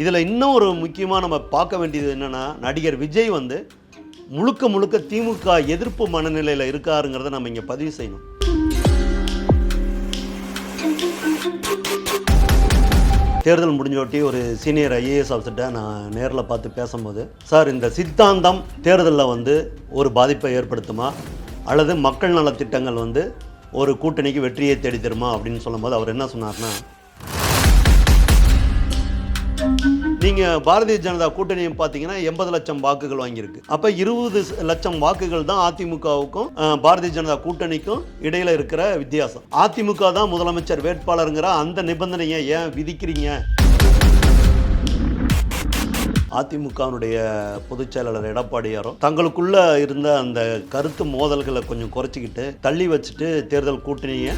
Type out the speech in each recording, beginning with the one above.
இதில் இன்னும் ஒரு முக்கியமாக நம்ம பார்க்க வேண்டியது என்னென்னா நடிகர் விஜய் வந்து முழுக்க முழுக்க திமுக எதிர்ப்பு மனநிலையில் இருக்காருங்கிறத நம்ம இங்கே பதிவு செய்யணும். தேர்தல் முடிஞ்சோட்டி ஒரு சீனியர் ஐஏஎஸ் ஆஃபீஸர்கிட்ட நான் நேரில் பார்த்து பேசும்போது சார் இந்த சித்தாந்தம் தேர்தலில் வந்து ஒரு பாதிப்பை ஏற்படுத்துமா? அல்லது மக்கள் நலத்திட்டங்கள் வந்து ஒரு கூட்டணிக்கு வெற்றியை தேடி தருமா? அப்படின்னு சொல்லும்போது அவர் என்ன சொன்னார்னா நீங்கள் பாரதிய ஜனதா கூட்டணியும் பார்த்தீங்கன்னா எண்பது லட்சம் வாக்குகள் வாங்கியிருக்கு. அப்போ இருபது லட்சம் வாக்குகள் தான் அதிமுகவுக்கும் பாரதிய ஜனதா கூட்டணிக்கும் இடையில இருக்கிற வித்தியாசம். அதிமுக தான் முதலமைச்சர் வேட்பாளருங்கிற அந்த நிபந்தனையை ஏன் விதிக்கிறீங்க? அதிமுகவினுடைய பொதுச் செயலாளர் எடப்பாடியாரும் தங்களுக்குள்ள இருந்த அந்த கருத்து மோதல்களை கொஞ்சம் குறைச்சிக்கிட்டு தள்ளி வச்சுட்டு தேர்தல் கூட்டணியை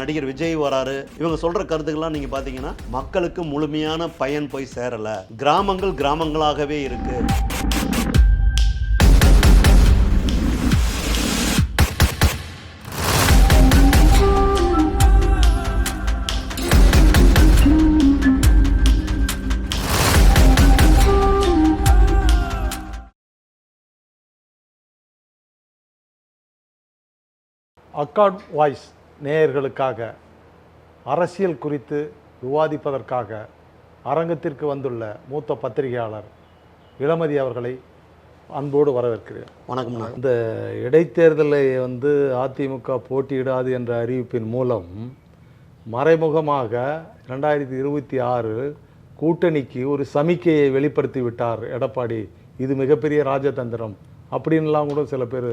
நடிகர் விஜய் வராரு. இவங்க சொல்ற கருத்துக்கள்லாம் நீங்க பாத்தீங்கன்னா மக்களுக்கு முழுமையான பயன் போய் சேரல. கிராமங்கள் கிராமங்களாகவே இருக்கு. அக்காட் வாய்ஸ் நேயர்களுக்காக அரசியல் குறித்து விவாதிப்பதற்காக அரங்கத்திற்கு வந்துள்ள மூத்த பத்திரிகையாளர் இளமதி அவர்களை அன்போடு வரவேற்கிறேன். வணக்கம்ண்ணா இந்த இடைத்தேர்தலை வந்து அதிமுக போட்டியிடாது என்ற அறிவிப்பின் மூலம் மறைமுகமாக ரெண்டாயிரத்தி இருபத்தி ஆறு கூட்டணிக்கு ஒரு சமிக்கையை வெளிப்படுத்தி விட்டார் எடப்பாடி. இது மிகப்பெரிய ராஜதந்திரம் அப்படின்லாம் கூட சில பேர்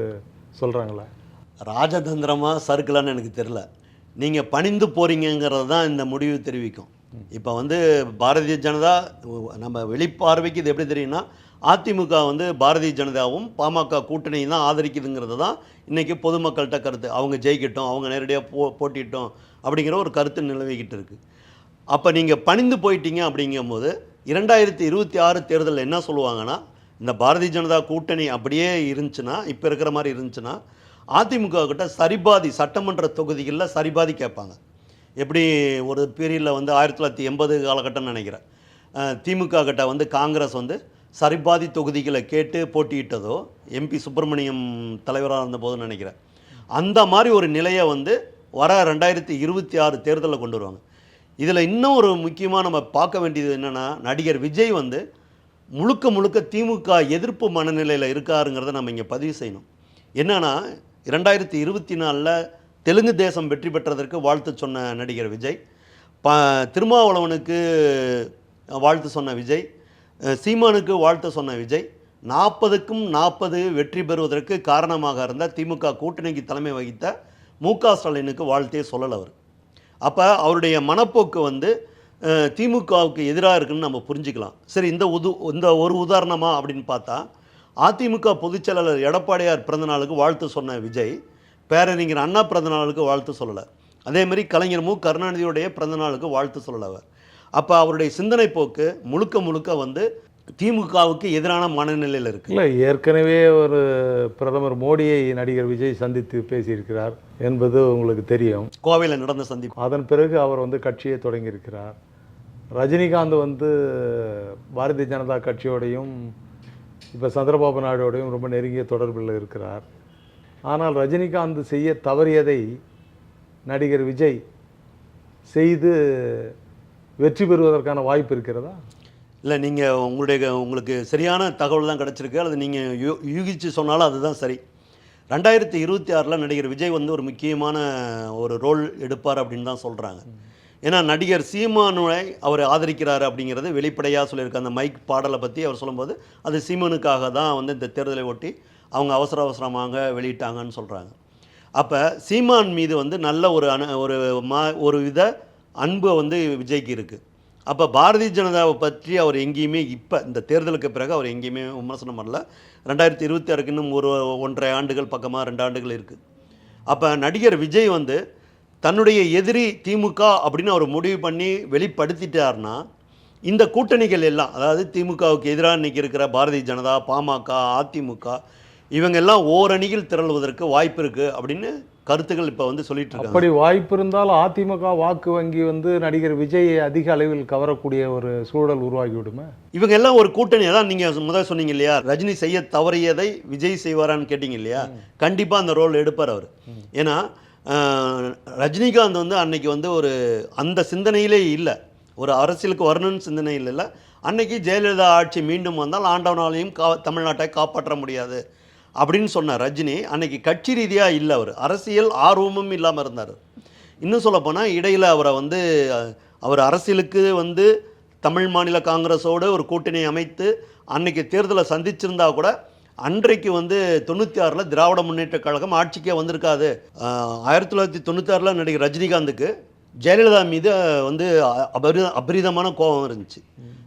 சொல்கிறாங்களே ராஜதந்திரமா சறுக்கலான்னு எனக்கு தெரில நீங்கள் பணிந்து போகிறீங்கிறது தான் இந்த முடிவு தெரிவிக்கும். இப்போ வந்து பாரதிய ஜனதா நம்ம வெளிப்பார்வைக்கு இது எப்படி தெரியும்னா அதிமுக வந்து பாரதிய ஜனதாவும் பாமக கூட்டணியும் தான் ஆதரிக்குதுங்கிறது தான் இன்றைக்கி பொதுமக்கள்கிட்ட கருத்து. அவங்க ஜெயிக்கட்டும் அவங்க நேரடியாக போ போட்டிட்டோம் அப்படிங்கிற ஒரு கருத்து நிலவிக்கிட்டு இருக்குது அப்போ நீங்கள் பணிந்து போயிட்டீங்க அப்படிங்கும்போது இரண்டாயிரத்தி இருபத்தி ஆறு தேர்தலில் என்ன சொல்லுவாங்கன்னா இந்த பாரதிய ஜனதா கூட்டணி அப்படியே இருந்துச்சுன்னா இப்போ இருக்கிற மாதிரி இருந்துச்சுன்னா அதிமுக கிட்ட சரிபாதி சட்டமன்ற தொகுதிகளில் சரிபாதி கேட்பாங்க. எப்படி ஒரு பீரியடில் வந்து ஆயிரத்தி தொள்ளாயிரத்தி எண்பது காலகட்டம்னு நினைக்கிறேன். திமுக கிட்ட வந்து காங்கிரஸ் வந்து சரிபாதி தொகுதிகளை கேட்டு போட்டியிட்டதோ எம்பி சுப்பிரமணியம் தலைவராக இருந்தபோது நினைக்கிறேன். அந்த மாதிரி ஒரு நிலையை வந்து வர ரெண்டாயிரத்தி இருபத்தி ஆறு தேர்தலில் கொண்டு வருவாங்க. இதில் இன்னும் ஒரு முக்கியமாக நம்ம பார்க்க வேண்டியது என்னென்னா நடிகர் விஜய் வந்து முழுக்க முழுக்க திமுக எதிர்ப்பு மனநிலையில் இருக்காருங்கிறத நம்ம இங்கே பதிவு செய்யணும். என்னென்னா இரண்டாயிரத்தி இருபத்தி நாலில் தெலுங்கு தேசம் வெற்றி பெற்றதற்கு வாழ்த்து சொன்ன நடிகர் விஜய். ப திருமாவளவனுக்கு வாழ்த்து சொன்ன விஜய். சீமானுக்கு வாழ்த்து சொன்ன விஜய். நாற்பதுக்கும் நாற்பது வெற்றி பெறுவதற்கு காரணமாக இருந்த திமுக கூட்டணிக்கு தலைமை வகித்த மு க ஸ்டாலினுக்கு வாழ்த்தே சொல்லலை அவர். அப்போ அவருடைய மனப்போக்கு வந்து திமுகவுக்கு எதிராக இருக்குன்னு நம்ம புரிஞ்சுக்கலாம். சரி இந்த உது இந்த ஒரு உதாரணமா அப்படின்னு பார்த்தா அதிமுக பொதுச் செயலாளர் எடப்பாடியார் பிறந்தநாளுக்கு வாழ்த்து சொன்ன விஜய் பேரறிஞர் அண்ணா பிறந்தநாளுக்கு வாழ்த்து சொல்லலை. அதேமாதிரி கலைஞர் மு. கருணாநிதியுடைய பிறந்தநாளுக்கு வாழ்த்து சொல்லலை அவர். அப்போ அவருடைய சிந்தனை போக்கு முழுக்க முழுக்க வந்து திமுகவுக்கு எதிரான மனநிலையில் இருக்குது இல்லை ஏற்கனவே ஒரு பிரதமர் மோடியை நடிகர் விஜய் சந்தித்து பேசியிருக்கிறார் என்பது உங்களுக்கு தெரியும். கோவையில் நடந்த சந்திப்பு. அதன் பிறகு அவர் வந்து கட்சியை தொடங்கியிருக்கிறார். ரஜினிகாந்த் வந்து பாரதிய ஜனதா கட்சியோடையும் இப்போ சந்திரபாபு நாயுடோடையும் ரொம்ப நெருங்கிய தொடர்பில் இருக்கிறார். ஆனால் ரஜினிகாந்த் செய்ய தவறியதை நடிகர் விஜய் செய்து வெற்றி பெறுவதற்கான வாய்ப்பு இருக்கிறதா? இல்லை நீங்கள் உங்களுடைய உங்களுக்கு சரியான தகவல் தான் கிடச்சிருக்கு. அல்லது நீங்கள் யூ யூகிச்சு சொன்னாலும் அதுதான் சரி. ரெண்டாயிரத்தி இருபத்தி ஆறில் நடிகர் விஜய் வந்து ஒரு முக்கியமான ஒரு ரோல் எடுப்பார் அப்படின்னு தான் சொல்கிறாங்க ஏன்னா நடிகர் சீமானுவை அவர் ஆதரிக்கிறார் அப்படிங்கிறது வெளிப்படையாக சொல்லியிருக்க. அந்த மைக் பாடலை பற்றி அவர் சொல்லும்போது அது சீமானுக்காக தான் வந்து இந்த தேர்தலை ஒட்டி அவங்க அவசர அவசரமாக வெளியிட்டாங்கன்னு சொல்கிறாங்க அப்போ சீமான் மீது வந்து நல்ல ஒரு அணு ஒரு மா ஒரு வித அன்பு வந்து விஜய்க்கு இருக்குது அப்போ பாரதிய ஜனதாவை பற்றி அவர் எங்கேயுமே இப்போ இந்த தேர்தலுக்கு பிறகு அவர் எங்கேயுமே விமர்சனம் பண்ணல. ரெண்டாயிரத்தி இருபத்தி ஆறுக்கு இன்னும் ஒரு ஒன்றரை ஆண்டுகள் பக்கமாக ரெண்டு ஆண்டுகள் இருக்குது அப்போ நடிகர் விஜய் வந்து தன்னுடைய எதிரி திமுக அப்படின்னு அவர் முடிவு பண்ணி வெளிப்படுத்திட்டார்னா இந்த கூட்டணிகள் எல்லாம் அதாவது திமுகவுக்கு எதிராக இன்னைக்கு இருக்கிற பாரதிய ஜனதா பாமக அதிமுக இவங்க எல்லாம் ஓரணியில் திரளுவதற்கு வாய்ப்பு இருக்குது அப்படின்னு கருத்துக்கள் இப்போ வந்து சொல்லிட்டு இருக்காங்க. அப்படி வாய்ப்பு இருந்தால் அதிமுக வாக்கு வங்கி வந்து நடிகர் விஜயை அதிக அளவில் கவரக்கூடிய ஒரு சூழல் உருவாகி விடுமே? இவங்க எல்லாம் ஒரு கூட்டணி அதான் நீங்க முதல்ல சொன்னீங்க இல்லையா? ரஜினி செய்ய தவறியதை விஜய் செய்வாரான்னு கேட்டீங்க இல்லையா? கண்டிப்பா அந்த ரோல் எடுப்பார் அவர். ஏன்னா ரஜினிகாந்த் வந்து அன்னைக்கு வந்து ஒரு அந்த சிந்தனையிலே இல்லை. ஒரு அரசியலுக்கு வரணும்னு சிந்தனையில் இல்லை. அன்னைக்கு ஜெயலலிதா ஆட்சி மீண்டும் வந்தால் ஆண்டவனாலையும் கா தமிழ்நாட்டை காப்பாற்ற முடியாது அப்படின்னு சொன்னார் ரஜினி. அன்னைக்கு கட்சி ரீதியாக இல்லை அவர். அரசியல் ஆர்வமும் இல்லாமல் இருந்தார். இன்னும் சொல்லப்போனால் இடையில் அவரை வந்து அவர் அரசியலுக்கு வந்து தமிழ் மாநில காங்கிரஸோடு ஒரு கூட்டணி அமைத்து அன்னைக்கு தேர்தலை சந்திச்சிருந்தா கூட அன்றைக்கு வந்து தொண்ணூற்றி ஆறில் திராவிட முன்னேற்ற கழகம் ஆட்சிக்கே வந்திருக்காது. ஆயிரத்தி தொள்ளாயிரத்தி தொண்ணூத்தாறில் நடிகர் ரஜினிகாந்துக்கு ஜெயலலிதா மீது வந்து அ- அபரி அபரிதமான கோபம் இருந்துச்சு.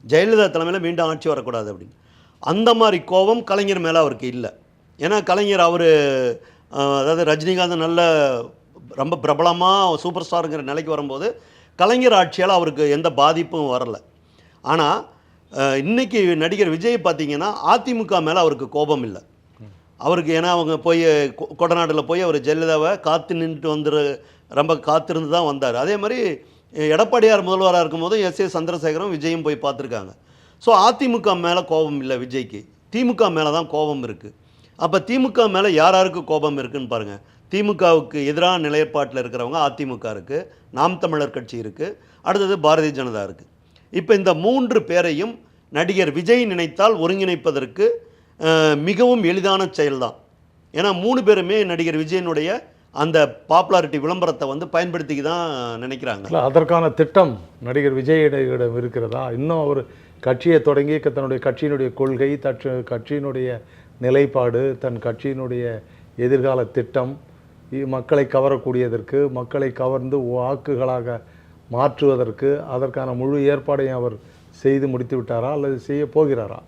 ஜெயலலிதா தலைமையில் மீண்டும் ஆட்சி வரக்கூடாது அப்படின்னு. அந்த மாதிரி கோபம் கலைஞர் மேலே அவருக்கு இல்லை. ஏன்னா கலைஞர் அவர் அதாவது ரஜினிகாந்த் நல்ல ரொம்ப பிரபலமாக சூப்பர் ஸ்டாருங்கிற நிலைக்கு வரும்போது கலைஞர் ஆட்சியால் அவருக்கு எந்த பாதிப்பும் வரலை. ஆனால் இன்றைக்கி நடிகர் விஜய் பார்த்தீங்கன்னா அதிமுக மேலே அவருக்கு கோபம் இல்லை. அவருக்கு ஏன்னா அவங்க போய் கொ- கொடநாட்டில் போய் அவர் ஜெயலலிதாவை காத்து நின்றுட்டு வந்துரு ரொம்ப காத்திருந்து தான் வந்தார். அதே மாதிரி எடப்பாடியார் முதல்வராக இருக்கும்போது எஸ். ஏ. சந்திரசேகரும் விஜயும் போய் பார்த்துருக்காங்க. ஸோ அதிமுக மேலே கோபம் இல்லை விஜய்க்கு. திமுக மேலே தான் கோபம் இருக்குது அப்போ திமுக மேலே யார் யாருக்கு கோபம் இருக்குன்னு பாருங்கள் திமுகவுக்கு எதிரான நிலைப்பாட்டில் இருக்கிறவங்க அதிமுக இருக்குது நாம் தமிழர் கட்சி இருக்குது அடுத்தது பாரதிய ஜனதா இருக்குது இப்போ இந்த மூன்று பேரையும் நடிகர் விஜய் நினைத்தால் ஒருங்கிணைப்பதற்கு மிகவும் எளிதான செயல்தான். ஏன்னா மூணு பேருமே நடிகர் விஜயனுடைய அந்த பாப்புலாரிட்டி விளம்பரத்தை வந்து பயன்படுத்திக்க தான் நினைக்கிறாங்க. இல்லை அதற்கான திட்டம் நடிகர் விஜயிடம் இருக்கிறதா? இன்னும் அவர் கட்சியை தொடங்கி தன்னுடைய கட்சியினுடைய கொள்கை தற்று கட்சியினுடைய நிலைப்பாடு தன் கட்சியினுடைய எதிர்கால திட்டம் மக்களை கவரக்கூடியதற்கு மக்களை கவர்ந்து வாக்குகளாக மாற்றுவதற்கு அதற்கான முழு ஏற்பாடையும் அவர் செய்து முடித்து விட்டாரா அல்லது செய்ய போகிறாரா?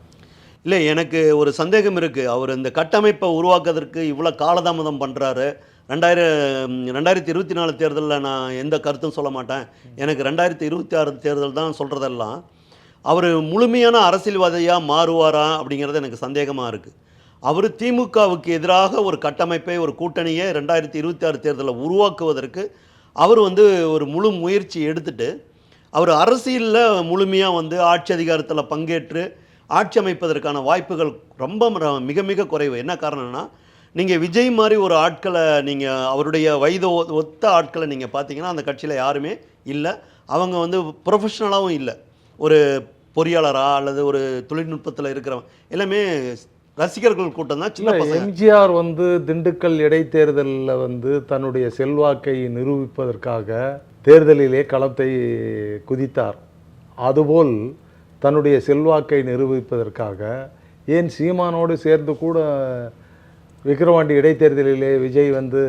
இல்லை எனக்கு ஒரு சந்தேகம் இருக்குது அவர் இந்த கட்டமைப்பை உருவாக்குவதற்கு இவ்வளோ காலதாமதம் பண்ணுறாரு ரெண்டாயிரம் ரெண்டாயிரத்தி இருபத்தி நாலு தேர்தலில் நான் எந்த கருத்தும் சொல்ல மாட்டேன். எனக்கு ரெண்டாயிரத்தி இருபத்தி ஆறு தேர்தல் தான் சொல்கிறதெல்லாம் அவர் முழுமையான அரசியல்வாதியாக மாறுவாரா அப்படிங்கிறது எனக்கு சந்தேகமாக இருக்குது அவர் திமுகவுக்கு எதிராக ஒரு கட்டமைப்பை ஒரு கூட்டணியை ரெண்டாயிரத்தி இருபத்தி ஆறு தேர்தலில் உருவாக்குவதற்கு அவர் வந்து ஒரு முழு முயற்சி எடுத்துட்டு அவர் அரசியலில் முழுமையாக வந்து ஆட்சி அதிகாரத்தில் பங்கேற்று ஆட்சி அமைப்பதற்கான வாய்ப்புகள் ரொம்ப மிக மிக குறைவு. என்ன காரணம்னா நீங்கள் விஜய் மாதிரி ஒரு ஆட்களை நீங்கள் அவருடைய வயது ஒ- ஒத்த ஆட்களை நீங்கள் பார்த்தீங்கன்னா அந்த கட்சியில் யாருமே இல்லை. அவங்க வந்து ப்ரொஃபஷ்னலாகவும் இல்லை. ஒரு பொறியாளராக அல்லது ஒரு தொழில்நுட்பத்தில் இருக்கிறவங்க எல்லாமே ரசிகர்கள் கூட்டம் தான் சின்ன எம்ஜிஆர் வந்து திண்டுக்கல் இடைத்தேர்தலில் வந்து தன்னுடைய செல்வாக்கை நிரூபிப்பதற்காக தேர்தலிலே களத்தை குதித்தார். அதுபோல் தன்னுடைய செல்வாக்கை நிரூபிப்பதற்காக ஏன் சீமானோடு சேர்ந்து கூட விக்கிரவாண்டி இடைத்தேர்தலிலே விஜய் வந்து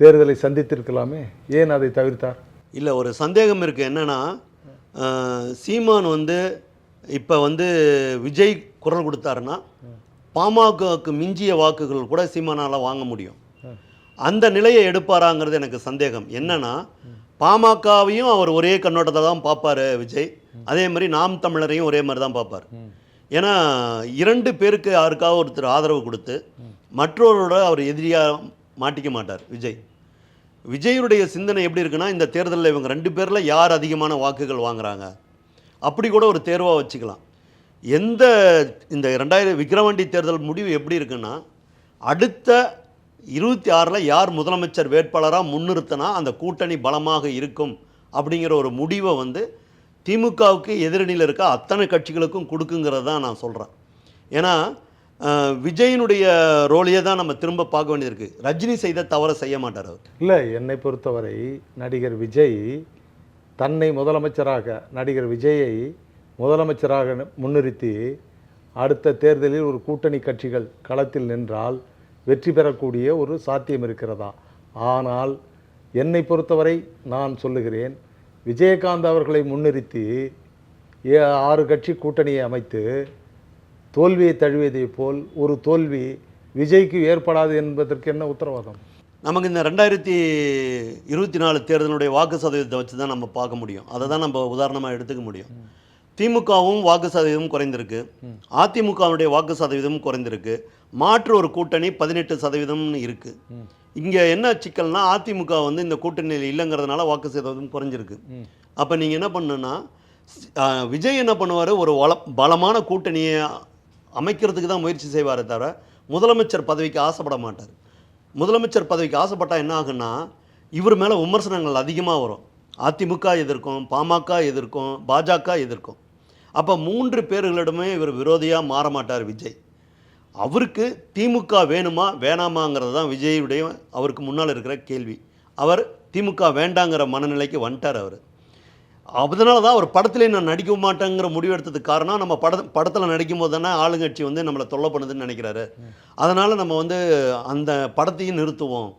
தேர்தலை சந்தித்திருக்கலாமே? ஏன் அதை தவிர்த்தார்? இல்லை ஒரு சந்தேகம் இருக்குது என்னன்னா சீமான் வந்து இப்போ வந்து விஜய் குரல் கொடுத்தாருன்னா பாமகவுக்கு மிஞ்சிய வாக்குகள் கூட சீமானால் வாங்க முடியும். அந்த நிலையை எடுப்பாராங்கிறது எனக்கு சந்தேகம். என்னன்னா பாமகவையும் அவர் ஒரே கண்ணோட்டத்தை தான் பார்ப்பாரு விஜய். அதே மாதிரி நாம் தமிழரையும் ஒரே மாதிரி தான் பார்ப்பார். ஏன்னா இரண்டு பேருக்கு யாருக்காவது ஒருத்தர் ஆதரவு கொடுத்து மற்றவரோட அவர் எதிரியாக மாட்டிக்க மாட்டார் விஜய். விஜயுடைய சிந்தனை எப்படி இருக்குன்னா இந்த தேர்தலில் இவங்க ரெண்டு பேரில் யார் அதிகமான வாக்குகள் வாங்குறாங்க? அப்படி கூட ஒரு தேர்வாக வச்சுக்கலாம். எந்த இந்த ரெண்டாயிரம் விக்ரவாண்டி தேர்தல் முடிவு எப்படி இருக்குன்னா அடுத்த இருபத்தி ஆறில் யார் முதலமைச்சர் வேட்பாளராக முன்னிறுத்தினா அந்த கூட்டணி பலமாக இருக்கும் அப்படிங்கிற ஒரு முடிவை வந்து திமுகவுக்கு எதிரணியில் இருக்க அத்தனை கட்சிகளுக்கும் கொடுக்குங்கிறது தான் நான் சொல்கிறேன் ஏன்னா அஹ், விஜயினுடைய ரோலையே தான் நம்ம திரும்ப பார்க்க வேண்டியிருக்கு ரஜினி செய்த தவறை செய்ய மாட்டார் அவர். இல்லை என்னை பொறுத்தவரை நடிகர் விஜய் தன்னை முதலமைச்சராக நடிகர் விஜயை முதலமைச்சராக முன்னிறுத்தி அடுத்த தேர்தலில் ஒரு கூட்டணி கட்சிகள் களத்தில் நின்றால் வெற்றி பெறக்கூடிய ஒரு சாத்தியம் இருக்கிறதா? ஆனால் என்னை பொறுத்தவரை நான் சொல்லுகிறேன் விஜயகாந்த் அவர்களை முன்னிறுத்தி ஏ- ஆறு கட்சி கூட்டணியை அமைத்து தோல்வியை தழுவியதைப் போல் ஒரு தோல்வி விஜய்க்கு ஏற்படாது என்பதற்கு என்ன உத்தரவாதம்? நமக்கு இந்த ரெண்டாயிரத்தி இருபத்தி நாலு தேர்தலுடைய வாக்கு சதவீதத்தை வச்சு தான் நம்ம பார்க்க முடியும். அதை தான் நம்ம உதாரணமாக எடுத்துக்க முடியும். திமுகவும் வாக்கு சதவீதம் குறைந்திருக்கு. அதிமுகவுடைய வாக்கு சதவீதம் குறைந்திருக்கு. மாற்று ஒரு கூட்டணி பதினெட்டு சதவீதம்னு இருக்குது இங்கே என்ன சிக்கல்னா அதிமுக வந்து இந்த கூட்டணியில் இல்லைங்கிறதுனால வாக்கு சதவீதம் குறைஞ்சிருக்கு. அப்போ நீங்கள் என்ன பண்ணுன்னா விஜய் என்ன பண்ணுவார்? ஒரு வள பலமான கூட்டணியை அமைக்கிறதுக்கு தான் முயற்சி செய்வாரே தவிர முதலமைச்சர் பதவிக்கு ஆசைப்பட மாட்டார். முதலமைச்சர் பதவிக்கு ஆசைப்பட்டால் என்ன ஆகுன்னா இவர் மேலே விமர்சனங்கள் அதிகமாக வரும். அதிமுக எதிர்க்கும் பாமக எதிர்க்கும் பாஜக எதிர்க்கும். அப்போ மூன்று பேர்களிடமே இவர் விரோதியாக மாற மாட்டார் விஜய். அவருக்கு திமுக வேணுமா வேணாமாங்கிறது தான் விஜயுடைய அவருக்கு முன்னால் இருக்கிற கேள்வி. அவர் திமுக வேண்டாங்கிற மனநிலைக்கு வந்துட்டார் அவர். அதனால தான் அவர் படத்திலே நான் நடிக்க மாட்டேங்கிற முடிவு எடுத்ததுக்கு காரணம் நம்ம பட படத்தில் நடிக்கும் போது தானே ஆளுங்கட்சி வந்து நம்மளை தொல்லை பண்ணுதுன்னு நினைக்கிறாரு. அதனால் நம்ம வந்து அந்த படத்தையும் நிறுத்துவோம்.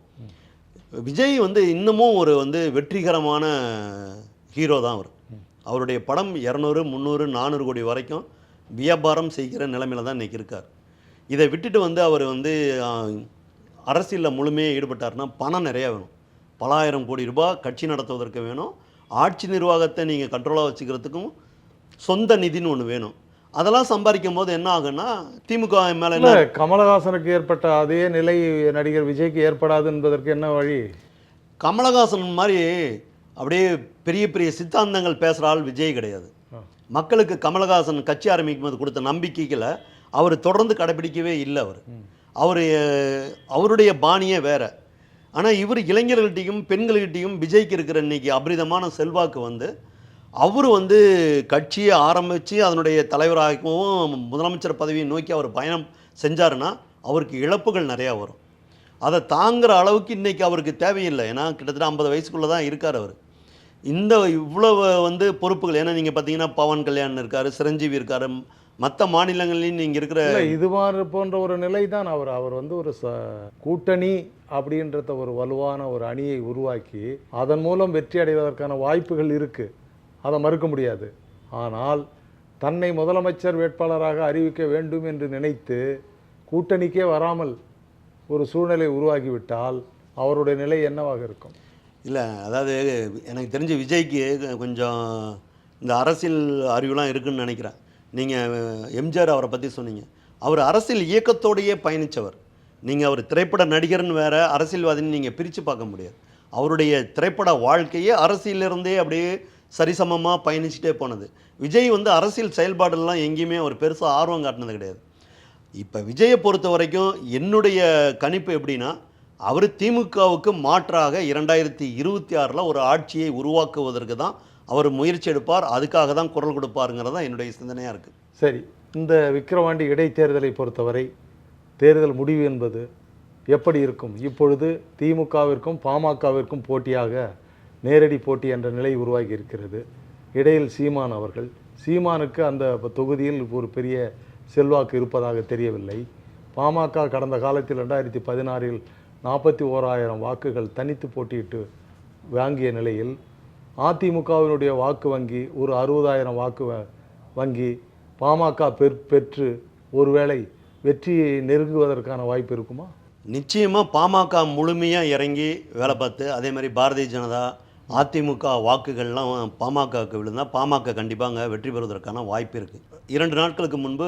விஜய் வந்து இன்னமும் ஒரு வந்து வெற்றிகரமான ஹீரோ தான் அவர். அவருடைய படம் இரநூறு முந்நூறு நானூறு கோடி வரைக்கும் வியாபாரம் செய்கிற நிலைமையில தான் இன்றைக்கி இருக்கார். இதை விட்டுட்டு வந்து அவர் வந்து அரசியலில் முழுமையாக ஈடுபட்டார்னா பணம் நிறையா வேணும். பலாயிரம் கோடி ரூபாய் கட்சி நடத்துவதற்கு வேணும். ஆட்சி நிர்வாகத்தை நீங்கள் கண்ட்ரோலாக வச்சுக்கிறதுக்கும் சொந்த நிதின்னு ஒன்று வேணும். அதெல்லாம் சம்பாதிக்கும் போது என்ன ஆகுன்னா திமுக மேலே என்ன கமலஹாசனுக்கு ஏற்பட்ட அதே நிலை நடிகர் விஜய்க்கு ஏற்படாது என்பதற்கு என்ன வழி? கமலஹாசன் மாதிரி அப்படியே பெரிய பெரிய சித்தாந்தங்கள் பேசுகிற ஆள் விஜய் கிடையாது. மக்களுக்கு கமலஹாசன் கட்சி ஆரம்பிக்கும் போது கொடுத்த நம்பிக்கைகளை அவர் தொடர்ந்து கடைபிடிக்கவே இல்லை அவர். அவர் அவருடைய பாணியே வேற. ஆனால் இவர் இளைஞர்கள்ட்டையும் பெண்கள்கிட்டையும் விஜய்க்கு இருக்கிற இன்னைக்கு அபரிதமான செல்வாக்கு வந்து அவர் வந்து கட்சியை ஆரம்பித்து அதனுடைய தலைவராகவும் முதலமைச்சர் பதவியை நோக்கி அவர் பயணம் செஞ்சாருன்னா அவருக்கு இழப்புகள் நிறையா வரும். அதை தாங்குற அளவுக்கு இன்றைக்கி அவருக்கு தேவையில்லை. ஏன்னா கிட்டத்தட்ட ஐம்பது வயசுக்குள்ளே தான் இருக்கார் அவர். இந்த இவ்வளவு வந்து பொறுப்புகள் ஏன்னா நீங்கள் பார்த்தீங்கன்னா பவன் கல்யாண் இருக்கார் சிரஞ்சீவி இருக்கார் மற்ற மாநிலங்கள்லையும் நீங்கள் இருக்கிற இது மாதிரி போன்ற ஒரு நிலை தான் அவர். அவர் வந்து ஒரு ச கூட்டணி அப்படின்றத ஒரு வலுவான ஒரு அணியை உருவாக்கி அதன் மூலம் வெற்றி அடைவதற்கான வாய்ப்புகள் இருக்கு. அதை மறுக்க முடியாது. ஆனால் தன்னை முதலமைச்சர் வேட்பாளராக அறிவிக்க வேண்டும் என்று நினைத்து கூட்டணிக்கே வராமல் ஒரு சூழ்நிலை உருவாகிவிட்டால் அவருடைய நிலை என்னவாக இருக்கும்? இல்லை அதாவது எனக்கு தெரிஞ்ச விஜய்க்கு கொஞ்சம் இந்த அரசியல் அறிவுலாம் இருக்குன்னு நினைக்கிறேன். நீங்கள் எம்ஜிஆர் அவரை பற்றி சொன்னீங்க. அவர் அரசியல் இயக்கத்தோடையே பயணித்தவர் நீங்கள் அவர் திரைப்பட நடிகர்னு வேறு அரசியல்வாதின்னு நீங்கள் பிரித்து பார்க்க முடியாது. அவருடைய திரைப்பட வாழ்க்கையே அரசியலிருந்தே அப்படியே சரிசமமாக பயணிச்சுட்டே போனது. விஜய் வந்து அரசியல் செயல்பாடுலாம் எங்கேயுமே அவர் பெருசாக ஆர்வம் காட்டினது கிடையாது. இப்போ விஜயை பொறுத்த வரைக்கும் என்னுடைய கணிப்பு எப்படின்னா அவர் திமுகவுக்கு மாற்றாக இரண்டாயிரத்தி இருபத்தி ஆறில் ஒரு ஆட்சியை உருவாக்குவதற்கு தான் அவர் முயற்சி எடுப்பார் அதுக்காக தான் குரல் கொடுப்பாருங்கிறது தான் என்னுடைய சிந்தனையாக இருக்குது சரி இந்த விக்கிரவாண்டி இடைத்தேர்தலை பொறுத்தவரை தேர்தல் முடிவு என்பது எப்படி இருக்கும்? இப்பொழுது திமுகவிற்கும் பாமகவிற்கும் போட்டியாக நேரடி போட்டி என்ற நிலை உருவாகி இருக்கிறது. இடையில் சீமான் அவர்கள். சீமானுக்கு அந்த தொகுதியில் ஒரு பெரிய செல்வாக்கு இருப்பதாக தெரியவில்லை. பாமக கடந்த காலத்தில் ரெண்டாயிரத்தி பதினாறில் நாற்பத்தி ஓராயிரம் வாக்குகள் தனித்து போட்டியிட்டு வாங்கிய நிலையில் அதிமுகவினுடைய வாக்கு வங்கி ஒரு அறுபதாயிரம் வாக்கு வ- வங்கி பாமக பெற் பெற்று ஒருவேளை வெற்றியை நெருங்குவதற்கான வாய்ப்பு இருக்குமா? நிச்சயமாக பாமக முழுமையாக இறங்கி வேலை பார்த்து அதே மாதிரி பாரதிய ஜனதா அதிமுக வாக்குகள்லாம் பாமகவுக்கு விழுந்தால் பாமக கண்டிப்பாக அங்கே வெற்றி பெறுவதற்கான வாய்ப்பு இருக்குது இரண்டு நாட்களுக்கு முன்பு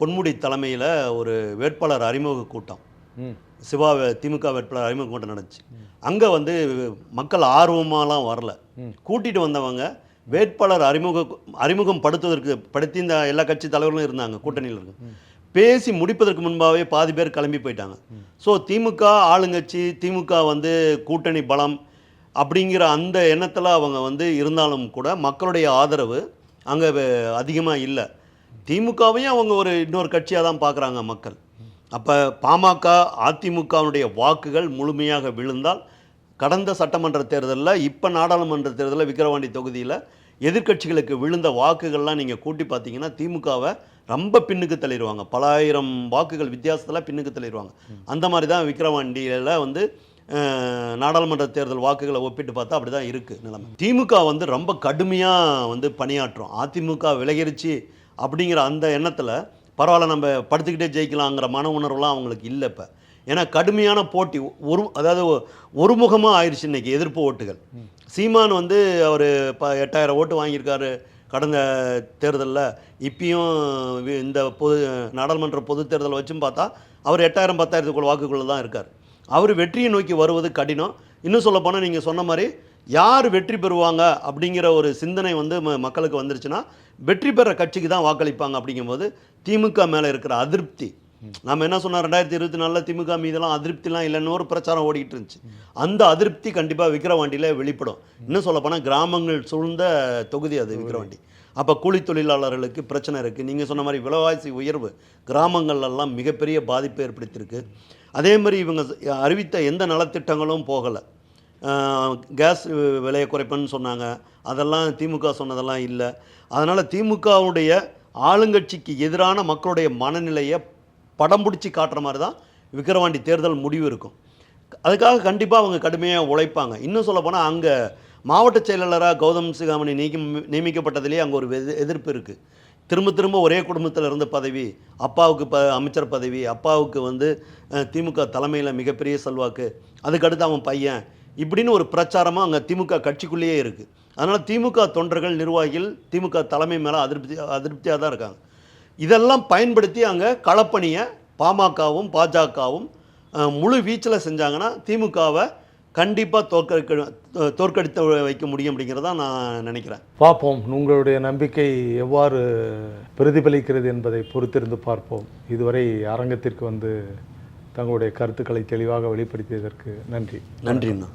பொன்முடி தலைமையில் ஒரு வேட்பாளர் அறிமுக கூட்டம். ம். சிவா திமுக வேட்பாளர் அறிமுக கூட்டம் நடந்துச்சு. அங்கே வந்து மக்கள் ஆர்வமாலாம் வரல. ம். கூட்டிட்டு வந்தவங்க வேட்பாளர் அறிமுக அறிமுகம் படுத்துவதற்கு படுத்தி இந்த எல்லா கட்சி தலைவர்களும் இருந்தாங்க கூட்டணியில் இருக்கு பேசி முடிப்பதற்கு முன்பாகவே பாதி பேர் கிளம்பி போயிட்டாங்க. ஸோ திமுக ஆளுங்கட்சி திமுக வந்து கூட்டணி பலம் அப்படிங்கிற அந்த எண்ணத்தில் அவங்க வந்து இருந்தாலும் கூட மக்களுடைய ஆதரவு அங்கே அதிகமாக இல்லை. திமுகவையும் அவங்க ஒரு இன்னொரு கட்சியாக தான் பார்க்குறாங்க மக்கள். அப்போ பாமக அதிமுகவினுடைய வாக்குகள் முழுமையாக விழுந்தால் கடந்த சட்டமன்ற தேர்தலில் இப்போ நாடாளுமன்ற தேர்தலில் விக்கிரவாண்டி தொகுதியில் எதிர்க்கட்சிகளுக்கு விழுந்த வாக்குகள்லாம் நீங்கள் கூட்டி பார்த்தீங்கன்னா திமுகவை ரொம்ப பின்னுக்கு தள்ளிடுவாங்க. பல ஆயிரம் வாக்குகள் வித்தியாசத்தில் பின்னுக்கு தள்ளிடுவாங்க. அந்த மாதிரி தான் விக்கிரவாண்டியில் வந்து நாடாளுமன்ற தேர்தல் வாக்குகளை ஒப்பிட்டு பார்த்தா அப்படி தான் இருக்குது நிலைமை. திமுக வந்து ரொம்ப கடுமையாக வந்து பணியாற்றும். அதிமுக விலகிருச்சு அப்படிங்கிற அந்த எண்ணத்தில் பரவாயில்ல நம்ம படுத்துக்கிட்டே ஜெயிக்கலாங்கிற மன உணர்வுலாம் அவங்களுக்கு இல்லை இப்போ. ஏன்னா கடுமையான போட்டி ஒரு அதாவது ஒருமுகமாக ஆயிடுச்சு இன்றைக்கி எதிர்ப்பு ஓட்டுகள். சீமான் வந்து அவர் இப்போ எட்டாயிரம் ஓட்டு வாங்கியிருக்காரு கடந்த தேர்தலில். இப்பயும் வி- இந்த பொது நாடாளுமன்ற பொது தேர்தல் வச்சும் பார்த்தா அவர் எட்டாயிரம் பத்தாயிரத்துக்குள்ள வாக்குக்குள்ளே தான் இருக்கார். அவர் வெற்றியை நோக்கி வருவது கடினம். இன்னும் சொல்லப்போனால் நீங்கள் சொன்ன மாதிரி யார் வெற்றி பெறுவாங்க அப்படிங்கிற ஒரு சிந்தனை வந்து ம- மக்களுக்கு வந்துருச்சுன்னா வெற்றி பெற கட்சிக்கு தான் வாக்களிப்பாங்க அப்படிங்கும்போது திமுக மேலே இருக்கிற அதிருப்தி. நம்ம என்ன சொன்னோம்? ரெண்டாயிரத்தி இருபத்தி நாலில் திமுக மீதெல்லாம் அதிருப்திலாம் இல்லைன்னு ஒரு பிரச்சாரம் ஓடிட்டு இருந்துச்சு. அந்த அதிருப்தி கண்டிப்பாக விக்கிரவாண்டியில் வெளிப்படும். இன்னும் சொல்ல போனால் கிராமங்கள் சூழ்ந்த தொகுதி அது விக்கிரவாண்டி. அப்போ கூலி தொழிலாளர்களுக்கு பிரச்சனை இருக்குது நீங்கள் சொன்ன மாதிரி விலைவாசி உயர்வு கிராமங்கள்லாம் மிகப்பெரிய பாதிப்பை ஏற்படுத்தியிருக்கு. அதே மாதிரி இவங்க அறிவித்த எந்த நலத்திட்டங்களும் போகலை. கேஸ் விலையை குறைப்பேன்னு சொன்னாங்க. அதெல்லாம் திமுக சொன்னதெல்லாம் இல்லை. அதனால் திமுகவுடைய ஆளுங்கட்சிக்கு எதிரான மக்களுடைய மனநிலையை படம் பிடிச்சி காட்டுற மாதிரி தான் விக்கிரவாண்டி தேர்தல் முடிவு இருக்கும். அதுக்காக கண்டிப்பாக அவங்க கடுமையாக உழைப்பாங்க. இன்னும் சொல்லப்போனால் அங்கே மாவட்ட செயலாளராக கௌதம் சிகாமணி நீக்கி நியமிக்கப்பட்டதுலேயே அங்கே ஒரு எதிர்ப்பு இருக்குது திரும்ப திரும்ப ஒரே குடும்பத்தில் இருந்த பதவி அப்பாவுக்கு ப அமைச்சர் பதவி அப்பாவுக்கு வந்து திமுக தலைமையில் மிகப்பெரிய செல்வாக்கு. அதுக்கடுத்து அவன் பையன். இப்படின்னு ஒரு பிரச்சாரமாக அங்கே திமுக கட்சிக்குள்ளேயே இருக்குது அதனால் திமுக தொண்டர்கள் நிர்வாகிகள் திமுக தலைமை மேலே அதிருப்தி அதிருப்தியாக தான் இருக்காங்க. இதெல்லாம் பயன்படுத்தி அங்கே களப்பணியை பாமகவும் பாஜகவும் முழு வீச்சில் செஞ்சாங்கன்னா திமுகவை கண்டிப்பாக தோற்கடிக்க தோற்கடித்து வைக்க முடியும் அப்படிங்கிறத நான் நினைக்கிறேன். பார்ப்போம். உங்களுடைய நம்பிக்கை எவ்வாறு பிரதிபலிக்கிறது என்பதை பொறுத்திருந்து பார்ப்போம். இதுவரை அரங்கத்திற்கு வந்து தங்களுடைய கருத்துக்களை தெளிவாக வெளிப்படுத்தியதற்கு நன்றி. நன்றிண்ணா.